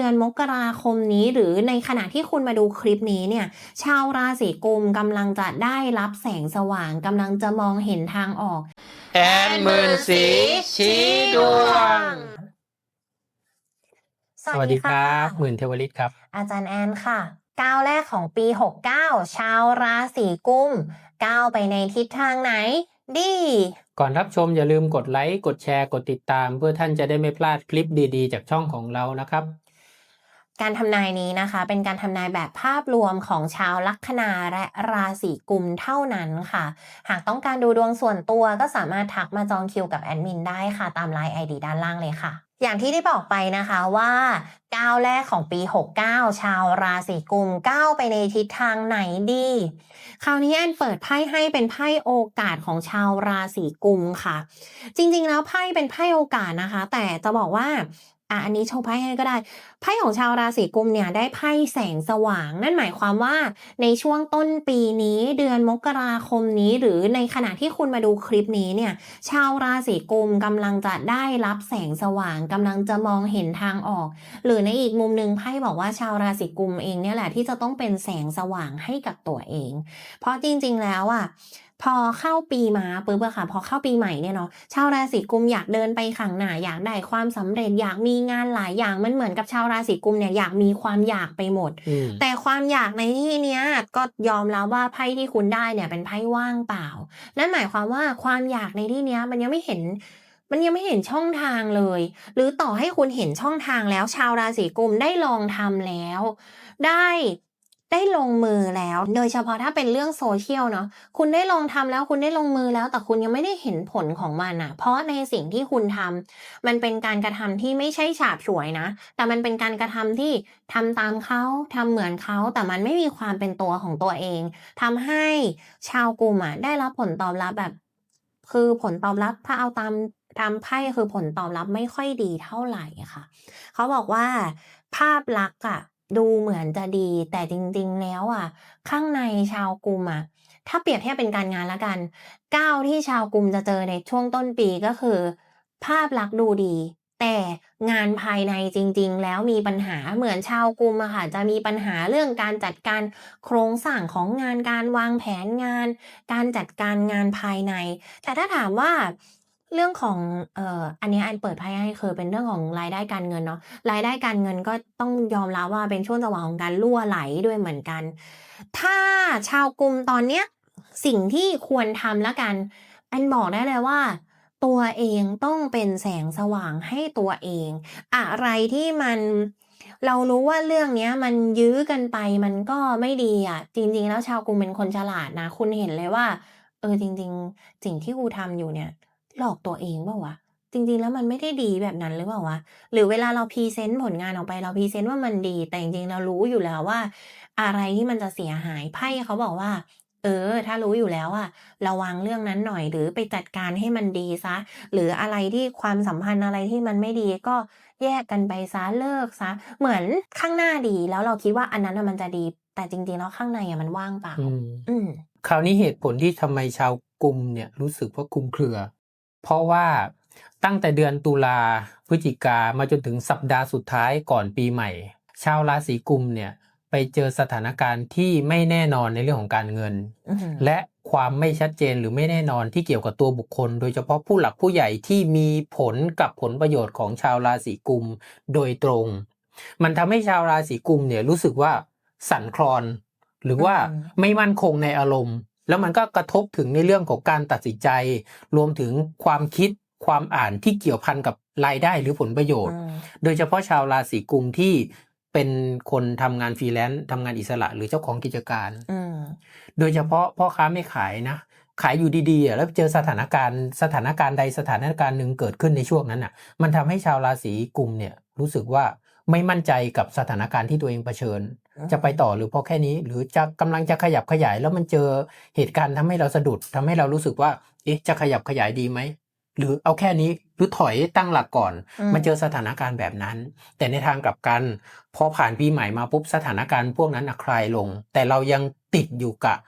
เดือนมกราคมนี้หรือในขณะที่คุณมาดูคลิปนี้เนี่ยชาวราศีกุมกำลังจะได้รับแสงสว่างกำลังจะมองเห็นทางออก แอนหมื่นสีชี้ดวงสสวัสดีครับหมื่นเทวฤทธิ์ครับ อาจารย์แอนค่ะก้าวแรกของปี 69 ชาวราศีกุมก้าวไปในทิศทางไหน ดี ก่อนรับชมอย่าลืมกดไลค์กดแชร์กดติดตาม เพื่อท่านจะได้ไม่พลาดคลิปดีๆ จากช่องของเรานะครับ การทำนายนี้นะคะ เป็นการทำนายแบบภาพรวมของชาวลัคนาและราศีกุมเท่านั้นค่ะ หากต้องการดูดวงส่วนตัวก็สามารถทักมาจองคิวกับแอดมินได้ค่ะ ตามไลน์ ID ด้านล่างเลยค่ะ อย่างที่ได้บอกไปนะคะว่าก้าวแรกของปี 69 ชาวราศีกุมก้าวไปในทิศทางไหนดี คราวนี้แอนเปิดไพ่ให้เป็นไพ่โอกาสของชาวราศีกุมค่ะ จริงๆแล้วไพ่เป็นไพ่โอกาสนะคะ แต่จะบอกว่า อะอันนี้โชว์ไพ่ให้ก็ได้ ไพ่ของชาวราศีกุมเนี่ยได้ไพ่แสงสว่าง นั่นหมายความว่าในช่วงต้นปีนี้เดือนมกราคมนี้ หรือในขณะที่คุณมาดูคลิปนี้เนี่ย ชาวราศีกุมกำลังจะได้รับแสงสว่างกำลังจะมองเห็นทางออก หรือในอีกมุมหนึ่งไพ่บอกว่าชาวราศีกุมเองเนี่ยแหละที่จะต้องเป็นแสงสว่างให้กับตัวเอง เพราะจริงๆแล้วอะ พอเข้าปีมาปุ๊บอะค่ะ พอเข้าปีใหม่เนี่ยเนาะชาวราศีกุมอยากเดินไปข้างหน้าอยากได้ความสำเร็จอยากมีงานหลายอย่างมันเหมือนกับชาวราศีกุมเนี่ยอยากมีความอยากไปหมดอืมแต่ความอยากในที่เนี้ยก็ยอมแล้วว่าไพ่ที่คุณได้เนี่ยเป็นไพ่ว่างเปล่า นั่นหมายความว่าความอยากในที่เนี้ยมันยังไม่เห็นมันยังไม่เห็นช่องทางเลย หรือต่อให้คุณเห็นช่องทางแล้วชาวราศีกุมได้ลองทำแล้ว ได้ ได้ลงมือแล้ว โดยเฉพาะถ้าเป็นเรื่องโซเชียลเนาะคุณได้ลองทำแล้วคุณได้ลงมือแล้ว แต่คุณยังไม่ได้เห็นผลของมันอะเพราะในสิ่งที่คุณทำมันเป็นการกระทำที่ไม่ใช่ฉาบฉวยนะ แต่มันเป็นการกระทำที่ทำตามเขาทำเหมือนเขาแต่มันไม่มีความเป็นตัวของตัวเองทำให้ชาวกลุ่มอะได้รับผลตอบรับแบบ คือผลตอบรับถ้าเอาตามตามไพ่คือผลตอบรับไม่ค่อยดีเท่าไหร่ค่ะ เขาบอกว่าภาพลักษณ์อะ ดูเหมือนจะดีแต่จริงๆแล้วอะ ข้างในชาวกลุ่มอะ ถ้าเปรียบเทียบเป็นการงานละกันก้าวที่ชาวกลุ่มจะเจอในช่วงต้นปีก็คือ ภาพลักษณ์ดูดี แต่งานภายในจริง ๆ แล้วมีปัญหาเหมือนชาวกลุ่มอะค่ะจะมีปัญหาเรื่องการจัดการโครงสร้างของงานการวางแผนงาน การจัดการงานภายใน แต่ถ้าถามว่า เรื่องของเอ่ออันนี้อันเปิดไพ่ให้คือเป็นเรื่องของรายได้การเงินเนาะรายได้การเงินก็ต้องยอมรับว่าเป็นช่วงจังหวะของการรั่วไหลด้วยเหมือนกัน ถ้าชาวกลุ่มตอนเนี้ยสิ่งที่ควรทำแล้วกัน อันบอกได้เลยว่า ตัวเองต้องเป็นแสงสว่างให้ตัวเอง อะไรที่มันเรารู้ว่าเรื่องเนี้ยมันยื้อกันไปมันก็ไม่ดีอะ จริง ๆ แล้วชาวกรุงเป็นคนฉลาดนะ คุณเห็นเลยว่า เออจริง ๆ สิ่งที่กูทำอยู่เนี่ย หลอกตัวเองเปล่าวะจริงๆแล้วมันไม่ได้ดีแบบนั้นหรือเปล่าวะหรือเวลาเราพรีเซนต์ผลงานออกไปเราพรีเซนต์ว่ามันดี แต่จริงๆเรารู้อยู่แล้วว่า อะไรที่มันจะเสียหายไพ่เขาบอกว่า เออ ถ้ารู้อยู่แล้วอะระวังเรื่องนั้นหน่อยหรือไปจัดการให้มันดีซะ หรืออะไรที่ความสัมพันธ์อะไรที่มันไม่ดีก็แยกกันไปซะเลิกซะ เหมือนข้างหน้าดีแล้วเราคิดว่าอันนั้นน่ะมันจะดี แต่จริงๆแล้วข้างในอะมันว่างเปล่าอืมอืมคราวนี้เหตุผลที่ทำไมชาวกลุ่มเนี่ยรู้สึกว่าคลุมเครือ เพราะว่าตั้งแต่เดือนตุลาพฤศจิกามาจนถึงสัปดาห์สุดท้ายก่อนปีใหม่ ชาวราศีกุมเนี่ยไปเจอสถานการณ์ที่ไม่แน่นอนในเรื่องของการเงินอืมและความไม่ชัดเจนหรือไม่แน่นอนที่เกี่ยวกับตัวบุคคล โดยเฉพาะผู้หลักผู้ใหญ่ที่มีผลกับผลประโยชน์ของชาวราศีกุมโดยตรง มันทำให้ชาวราศีกุมเนี่ยรู้สึกว่าสั่นคลอน หรือว่าอืมไม่มั่นคงในอารมณ์ แล้วมันก็กระทบถึงในเรื่องของการตัดสินใจ รวมถึงความคิดความอ่านที่เกี่ยวพันกับรายได้หรือผลประโยชน์อืมโดยเฉพาะชาวราศีกุมที่เป็นคนทำงานฟรีแลนซ์ทำงานอิสระ หรือเจ้าของกิจการอืมโดยเฉพาะพ่อค้าไม่ขายนะ ขายอยู่ดีๆอะแล้วเจอสถานการณ์สถานการณ์ใดสถานการณ์หนึ่งเกิดขึ้นในช่วงนั้นอะ มันทำให้ชาวราศีกุมเนี่ยรู้สึกว่า ไม่มั่นใจกับสถานการณ์ที่ตัวเองเผชิญ จะไปต่อหรือพอแค่นี้ หรือจะกำลังจะขยับขยาย แล้วมันเจอเหตุการณ์ทำให้เราสะดุดทำให้เรารู้สึกว่าเอ๊ะจะขยับขยายดีไหมหรือเอาแค่นี้หรือถอยตั้งหลักก่อนอืมมาเจอสถานการณ์แบบนั้น แต่ในทางกลับกัน พอผ่านปีใหม่มาปุ๊บสถานการณ์พวกนั้นนะคลายลง แต่เรายังติดอยู่กับ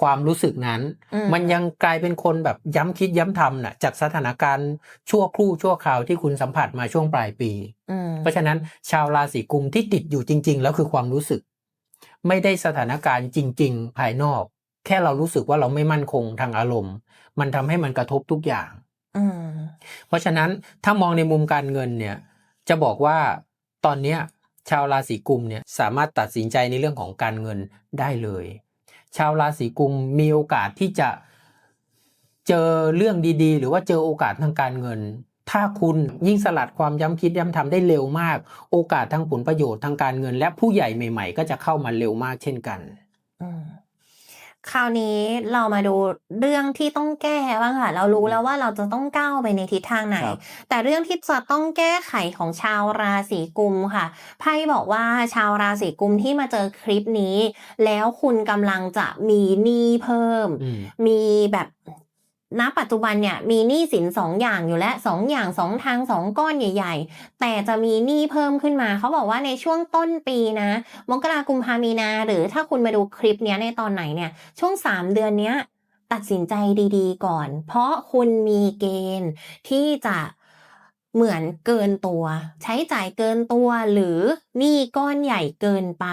ความรู้สึกนั้นอืมมันยังกลายเป็นคนแบบย้ำคิดย้ำทำน่ะจากสถานการณ์ชั่วครู่ชั่วคราวที่คุณสัมผัสมาช่วงปลายปีอืมเพราะฉะนั้นชาวราศีกุมที่ติดอยู่จริง ๆ แล้วคือความรู้สึก ไม่ได้สถานการณ์จริง ๆ ภายนอก แค่เรารู้สึกว่าเราไม่มั่นคงทางอารมณ์ มันทำให้มันกระทบทุกอย่างอืมเพราะฉะนั้นถ้ามองในมุมการเงินเนี่ย จะบอกว่าตอนเนี้ยชาวราศีกุมเนี่ยสามารถตัดสินใจในเรื่องของการเงินได้เลย ชาวราศีกุมมีโอกาสที่จะเจอเรื่องดีๆ หรือว่าเจอโอกาสทางการเงิน ถ้าคุณยิ่งสลัดความย้ำคิดย้ำทำได้เร็วมาก โอกาสทางผลประโยชน์ทางการเงิน และผู้ใหญ่ใหม่ ๆ ก็จะเข้ามาเร็วมากเช่นกันอื คราวนี้เรามาดูเรื่องที่ต้องแก้บ้างค่ะ เรารู้แล้วว่าเราจะต้องก้าวไปในทิศทางไหนครับแต่เรื่องที่จะต้องแก้ไขของชาวราศีกุมค่ะไพ่บอกว่าชาวราศีกุมที่มาเจอคลิปนี้ แล้วคุณกำลังจะมีหนี้เพิ่มอืมมีแบบ ณปัจจุบันเนี่ยมีหนี้สินสองอย่างอยู่แล้วสองอย่างสองทางสองก้อนใหญ่ ๆ แต่จะมีหนี้เพิ่มขึ้นมา เขาบอกว่าในช่วงต้นปีนะมกราคุมพามีนา หรือถ้าคุณมาดูคลิปเนี้ยในตอนไหนเนี่ยช่วงสามเดือนเนี้ยตัดสินใจดีๆ ก่อน เพราะคุณมีเกณฑ์ที่จะ เหมือนเกินตัว ใช้จ่ายเกินตัวหรือหนี้ก้อนใหญ่เกินไป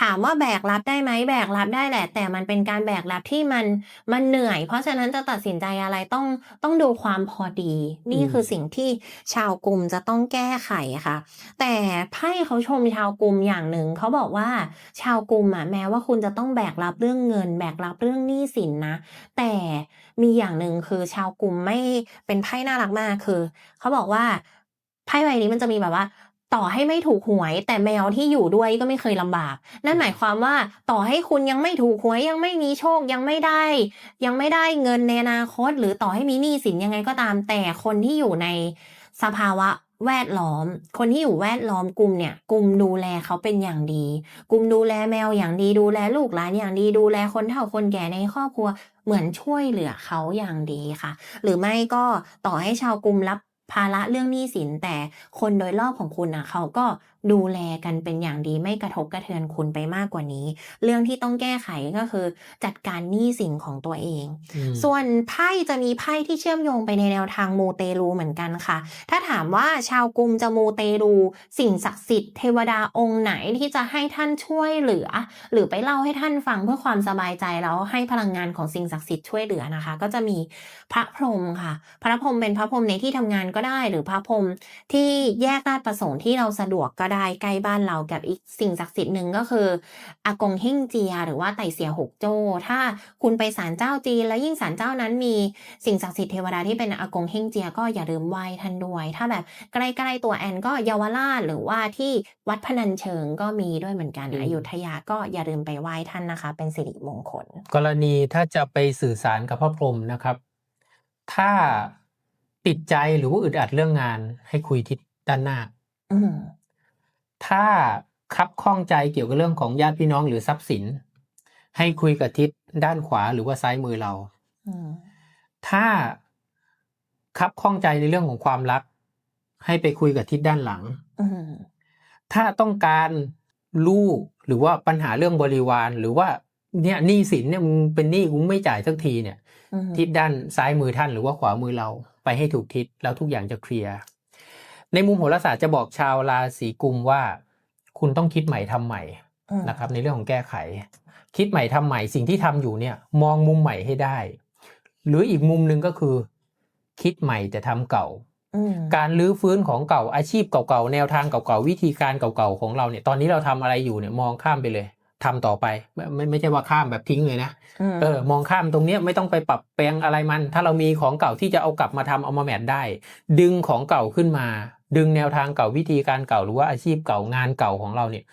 ถามว่าแบกรับได้ไหมแบกรับได้แหละ แต่มันเป็นการแบกรับที่มันมันเหนื่อย เพราะฉะนั้นจะตัดสินใจอะไรต้องต้องดูความพอดี นี่อืมคือสิ่งที่ชาวกลุ่มจะต้องแก้ไขค่ะ แต่ไพ่เขาชมชาวกลุ่มอย่างหนึ่งเขาบอกว่าชาวกลุ่มอะแม้ว่าคุณจะต้องแบกรับเรื่องเงิน แบกรับเรื่องหนี้สินนะ แต่มีอย่างหนึ่งคือชาวกลุ่มไม่เป็นไพ่น่ารักมากคือ เขาบอกว่าไพ่ใบนี้มันจะมีแบบว่า ต่อให้ไม่ถูกหวย แต่แมวที่อยู่ด้วยก็ไม่เคยลำบาก นั่นหมายความว่าต่อให้คุณยังไม่ถูกหวยยังไม่มีโชคยังไม่ได้ ยังไม่ได้เงินในอนาคต หรือต่อให้มีหนี้สินยังไงก็ตามแต่คนที่อยู่ในสภาวะ แวดล้อม คนที่อยู่แวดล้อมกลุ่มเนี่ยกลุ่มดูแลเขาเป็นอย่างดี กลุ่มดูแลแมวอย่างดีดูแลลูกหลานอย่างดีดูแลคนเฒ่าคนแก่ในครอบครัวเหมือนช่วยเหลือเขาอย่างดีค่ะ หรือไม่ก็ต่อให้ชาวกลุ่มรับ ภาระเรื่องหนี้สินแต่คนโดยรอบของคุณนะเขาก็ดูแลกันเป็นอย่างดีไม่กระทบกระเทือนคุณไปมากกว่านี้ เรื่องที่ต้องแก้ไขก็คือ จัดการหนี้สินของตัวเองอืมส่วนไพ่จะมีไพ่ที่เชื่อมโยงไปในแนวทางมูเตลูเหมือนกันค่ะ ถ้าถามว่าชาวกรุมจะมูเตลูสิ่งศักดิ์สิทธิ์เทวดาองค์ไหนที่จะให้ท่านช่วยเหลือ หรือไปเล่าให้ท่านฟังเพื่อความสบายใจแล้วให้พลังงานของสิ่งศักดิ์สิทธิ์ช่วยเหลือนะคะ ก็จะมีพระพรหมค่ะ พระพรหมเป็นพระพรหมในที่ทำงานก็ได้หรือพระพรหมที่แยกราชประสงค์ที่เราสะดวกก็ได้ใกล้บ้านเรากับอีกสิ่งศักดิ์สิทธิ์หนึ่งก็คืออากงเฮ่งเจีย หรือว่าไต่เสียหกโจ้ถ้าคุณไปศาลเจ้าจีนแล้วยิ่งศาลเจ้านั้นมีสิ่งศักดิ์สิทธิ์เทวดาที่เป็นอากงเฮ่งเจียก็อย่าลืมไหว้ท่านด้วย ถ้าแบบใกล้ๆตัวแอนก็เยาวราชหรือว่าที่วัดพนัญเชิงก็มีด้วยเหมือนกันอืมอยุธยาก็อย่าลืมไปไหว้ท่านนะคะ เป็นสิริมงคล กรณีถ้าจะไปสื่อสารกับพระพรหมนะครับ ถ้า ติดใจหรือว่าอึดอัดเรื่องงานให้คุยทิศด้านหน้าถ้าคับข้องใจเกี่ยวกับเรื่องของญาติพี่น้องหรือทรัพย์สิน ให้คุยกับทิศด้านขวาหรือว่าซ้ายมือเราถ้าคับข้องใจในเรื่องของความรัก ให้ไปคุยกับทิศด้านหลังถ้าต้องการลูกหรือว่าปัญหาเรื่องบริวาร หรือว่า เนี่ยหนี้สินเนี่ยมึงเป็นหนี้กูไม่จ่ายสักทีเนี่ยอืมทิศด้านซ้ายมือท่านหรือว่าขวามือเราไปให้ถูกทิศแล้วทุกอย่างจะเคลียร์ในมุมโหราศาสตร์จะบอกชาวราศีกุมว่า คุณต้องคิดใหม่ทำใหม่อืมนะครับ ในเรื่องของแก้ไข คิดใหม่ทำใหม่สิ่งที่ทำอยู่เนี่ย มองมุมใหม่ให้ได้ หรืออีกมุมหนึ่งก็คือ คิดใหม่แต่ทำเก่าอืมการลื้อฟื้นของเก่าอาชีพเก่าๆแนวทางเก่าๆวิธีการเก่าๆของเราเนี่ย ตอนนี้เราทำอะไรอยู่เนี่ยมองข้ามไปเลย ทำต่อไปไม่ไม่ไม่ใช่ว่าข้ามแบบทิ้งเลยนะมเออมองข้ามตรงเนี้ยไม่ต้องไปปรับแปลงอะไรมัน ถ้าเรามีของเก่าที่จะเอากลับมาทำเอามาแมทได้ ดึงของเก่าขึ้นมา ดึงแนวทางเก่าวิธีการเก่าหรือว่าอาชีพเก่างานเก่าของเราเนี่ย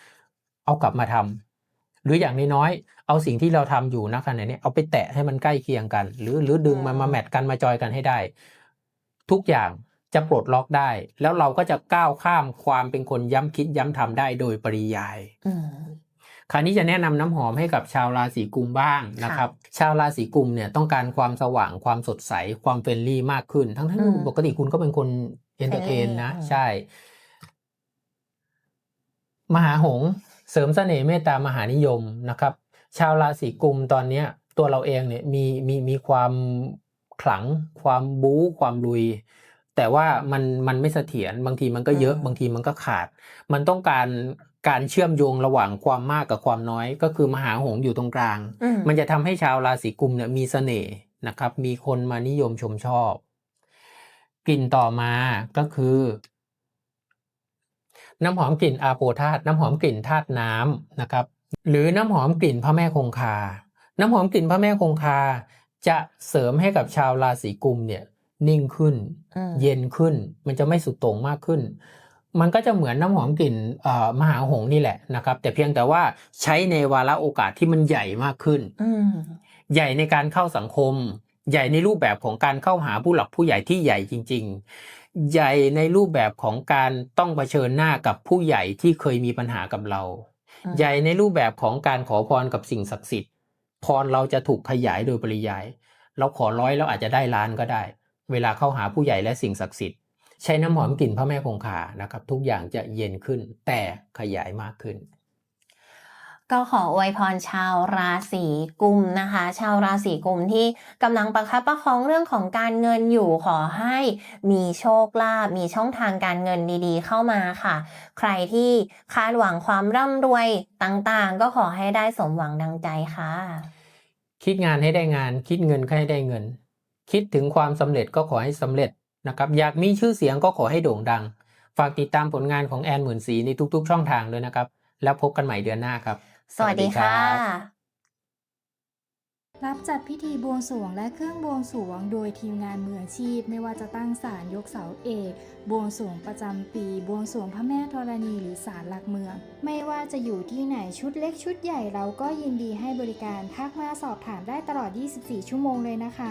เอากลับมาทำหรืออย่างน้อยๆเอาสิ่งที่เราทำอยู่ณขณะเนี้ยเอาไปแตะให้มันใกล้เคียงกัน หรือหรือดึงมันมาแมทกันมาจอยกันให้ได้ ทุกอย่างจะปลดล็อกได้ แล้วเราก็จะก้าวข้ามความเป็นคนย้ำคิดย้ำทำได้โดยปริยายอืม คราวนี้จะแนะนำน้ำหอมให้กับชาวราศีกุมบ้างนะครับ ชาวราศีกุมเนี่ยต้องการความสว่างความสดใสความเฟรนลี่มากขึ้น ทั้งที่อืมปกติคุณก็เป็นคนเอนเตอร์เทน friendly นะอืมใช่ มหาหงส์เสริมเสน่ห์เมตตามหานิยมนะครับ ชาวราศีกุมตอนเนี้ย ตัวเราเองเนี่ยมีมีมีความขลัง ความบู๊ความลุย แต่ว่ามันมันไม่เสถียรบางทีมันก็เยอะอืมบางทีมันก็ขาด มันต้องการ การเชื่อมโยงระหว่างความมากกับความน้อย ก็คือมหาหงส์อยู่ตรงกลางอืมมันจะทำให้ชาวราศีกุมเนี่ยมีเสน่ห์นะครับ มีคนมานิยมชมชอบ กลิ่นต่อมาก็คือ น้ำหอมกลิ่นอาโปธาตุน้ำหอมกลิ่นธาตุน้ำนะครับ หรือน้ำหอมกลิ่นพระแม่คงคา น้ำหอมกลิ่นพระแม่คงคา จะเสริมให้กับชาวราศีกุมเนี่ยนิ่งขึ้นอืมเย็นขึ้น มันจะไม่สุดโต่งมากขึ้น มันก็จะเหมือนน้ำหอมกลิ่นเอ่อมหาหงส์นี่แหละนะครับ แต่เพียงแต่ว่าใช้ในวาระโอกาสที่มันใหญ่มากขึ้นอืมใหญ่ในการเข้าสังคม ใหญ่ในรูปแบบของการเข้าหาผู้หลักผู้ใหญ่ที่ใหญ่จริง ๆ ใหญ่ในรูปแบบของการต้องเผชิญหน้ากับผู้ใหญ่ที่เคยมีปัญหากับเราอืมใหญ่ในรูปแบบของการขอพรกับสิ่งศักดิ์สิทธิ์ พรเราจะถูกขยายโดยปริยาย เราขอร้อยเราอาจจะได้ล้านก็ได้ เวลาเข้าหาผู้ใหญ่และสิ่งศักดิ์สิทธิ์ ใช้น้ำหอมกลิ่นพระแม่คงคานะครับ ทุกอย่างจะเย็นขึ้นแต่ขยายมากขึ้นก็ขออวยพรชาวราศีกุมนะคะ ชาวราศีกุมที่กำลังประคับประคองเรื่องของการเงินอยู่ขอให้มีโชคลาภมีช่องทางการเงินดีๆ เข้ามาค่ะ ใครที่คาดหวังความร่ำรวยต่างๆ ก็ขอให้ได้สมหวังดังใจค่ะ คิดงานให้ได้งาน คิดเงินให้ได้เงิน คิดถึงความสำเร็จก็ขอให้สำเร็จ นะครับอยากมีชื่อเสียงก็ขอให้โด่งดัง ฝากติดตามผลงานของแอนหมื่นสีในทุกๆ ช่องทางด้วยนะครับ แล้วพบกันใหม่เดือนหน้าครับ สวัสดีค่ะ รับจัดพิธีบวงสรวงและเครื่องบวงสรวง โดยทีมงานมืออาชีพ ไม่ว่าจะตั้งศาลยกเสาเอกบวงสรวงประจำปี บวงสรวงพระแม่ธรณีหรือศาลหลักเมือง ไม่ว่าจะอยู่ที่ไหนชุดเล็กชุดใหญ่เราก็ยินดีให้บริการทักมาสอบถามได้ตลอด 24 ชั่วโมงเลยนะคะ